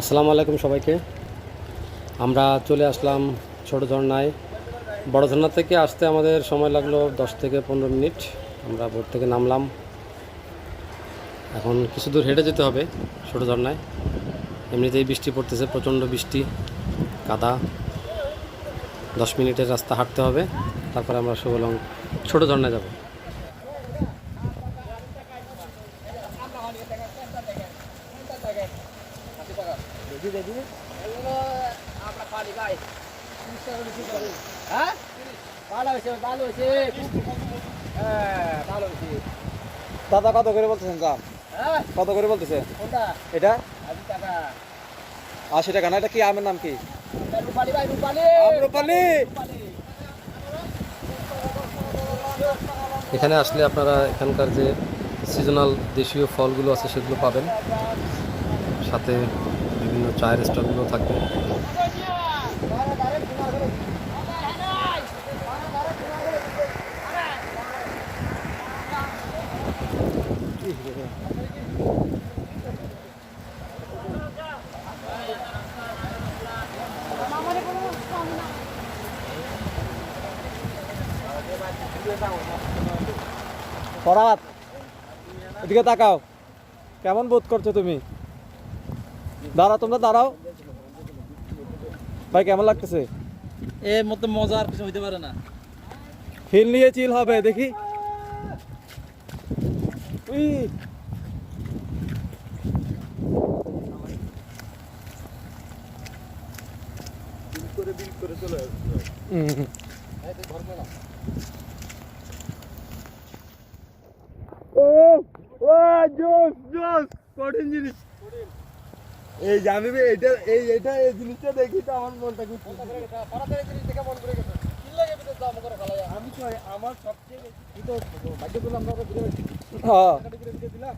আসসালামু আলাইকুম সবাইকে। আমরা চলে আসলাম ছোট ঝর্ণায়। বড় ঝর্ণা থেকে আসতে আমাদের সময় লাগল দশ থেকে পনেরো মিনিট। আমরা বোট থেকে নামলাম। এখন কিছু দূর হেঁটে যেতে হবে ছোট ঝর্ণায়। এমনিতেই বৃষ্টি পড়তেছে, প্রচণ্ড বৃষ্টি, কাদা। দশ মিনিটের রাস্তা হাঁটতে হবে। তারপরে আমরা সুবলং ছোট ঝর্ণায় যাব আমরা পানি ভাই দাদা, কত করে বলতেছেন দাম? কত করে বলতেছে? এটা? আশি টাকা না? এটা কি আমের নাম কি? এখানে আসলে আপনারা এখানকার যে সিজনাল দেশীয় ফলগুলো আছে, সেগুলো পাবেন। সাথে বিভিন্ন চায়ের স্টলগুলো থাকবে। ফরাত এদিকে তাকাও। কেমন বোধ করছ তুমি? দাঁড়াও তোমরা দাঁড়াও। ভাই কেমন লাগতেছে? এর মতো মজা আর কিছু হইতে পারে না। হিল নিয়ে চিল হবে দেখি। উই। হুম। ও জোস জোস কঠিন জিনিস। এই এটা এই এটা এই জিনিসটা দেখি তো আমার মনটা খুব খুশি। আমি তো আমার সবচেয়ে ভাগ্য করলাম আমরা ঘুরে। হ্যাঁ। দিলাম।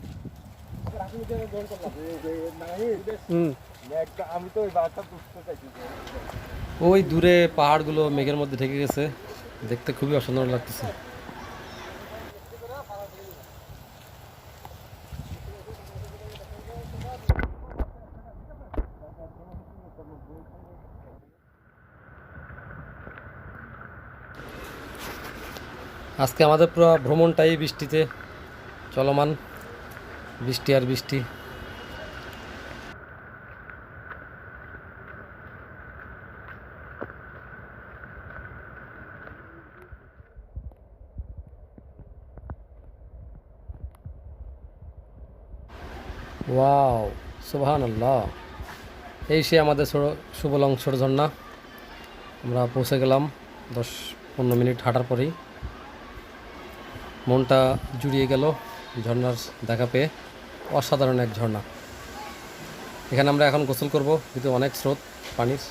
ওই দূরে পাহাড়গুলো মেঘের মধ্যে ঢেকে গেছে। দেখতে খুবই অসাধারণ লাগতেছে। আজকে আমাদের পুরো ভ্রমণটাই বৃষ্টিতে চলমান। বৃষ্টি আর বৃষ্টি। ওয়াও সুবহান এই সে আমাদের সুবলং ছোট ঝর্ণা আমরা পৌঁছে গেলাম দশ পনেরো মিনিট হাঁটার পরেই। মনটা জুড়িয়ে গেল ঝর্নার দেখা পেয়ে। অসাধারণ এক ঝর্ণা। এখানে আমরা এখন গোসল করব, কিন্তু অনেক স্রোত, পানির।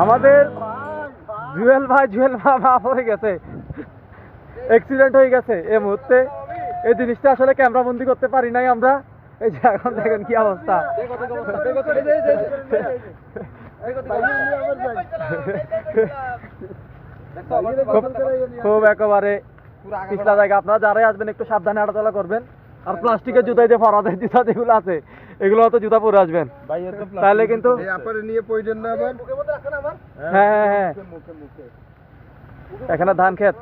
আমাদের জুয়েল ভাই, জুয়েল মা মা পড়ে গেছে। অ্যাক্সিডেন্ট হয়ে গেছে এই মুহূর্তে। এই জিনিসটা আসলে ক্যামেরা বন্দি করতে পারি নাই আমরা। এই যে এখন দেখেন কি অবস্থা। খুব- খুব একেবারে পিছলা জায়গা। আপনারা যারাই আসবেন, একটু সাবধানে হাঁটাচলা করবেন। আর প্লাস্টিকের জুতাই যে ফরাদের জুতা যেগুলো আছে এগুলো হয়তো জুতা পরে আসবেন। তাহলে কিন্তু নিয়ে পয়জন না আবার। হ্যাঁ। হ্যাঁ হ্যাঁ এখানে ধান ওইখানে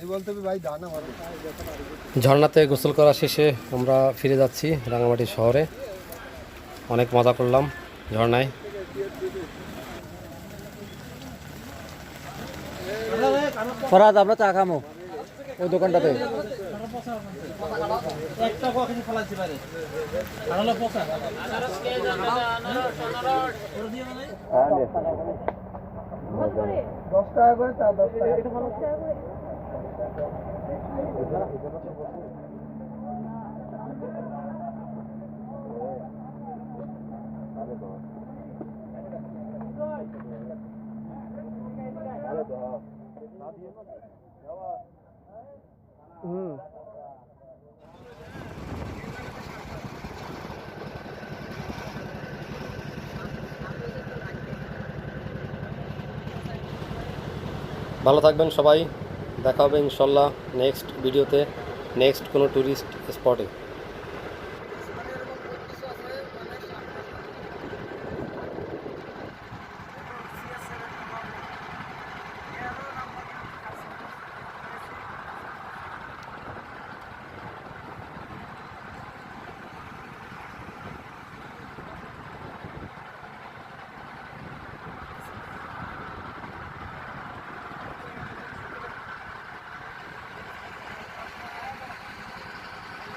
এই বলতে হবে ভাই দানা মারো। ঝর্ণাতে গোসল করা শেষে আমরা ফিরে যাচ্ছি রাঙামাটি শহরে। অনেক মজা করলাম ঝর্ণায়। ফরাজ আমরা চা খামো। ওই দোকানটাতে? মানে দশ টাকা করে চা দশ টাকা। ভালো থাকবেন সবাই। দেখা হবে ইনশাল্লাহ নেক্সট ভিডিওতে। নেক্সট কোনো ট্যুরিস্ট স্পটে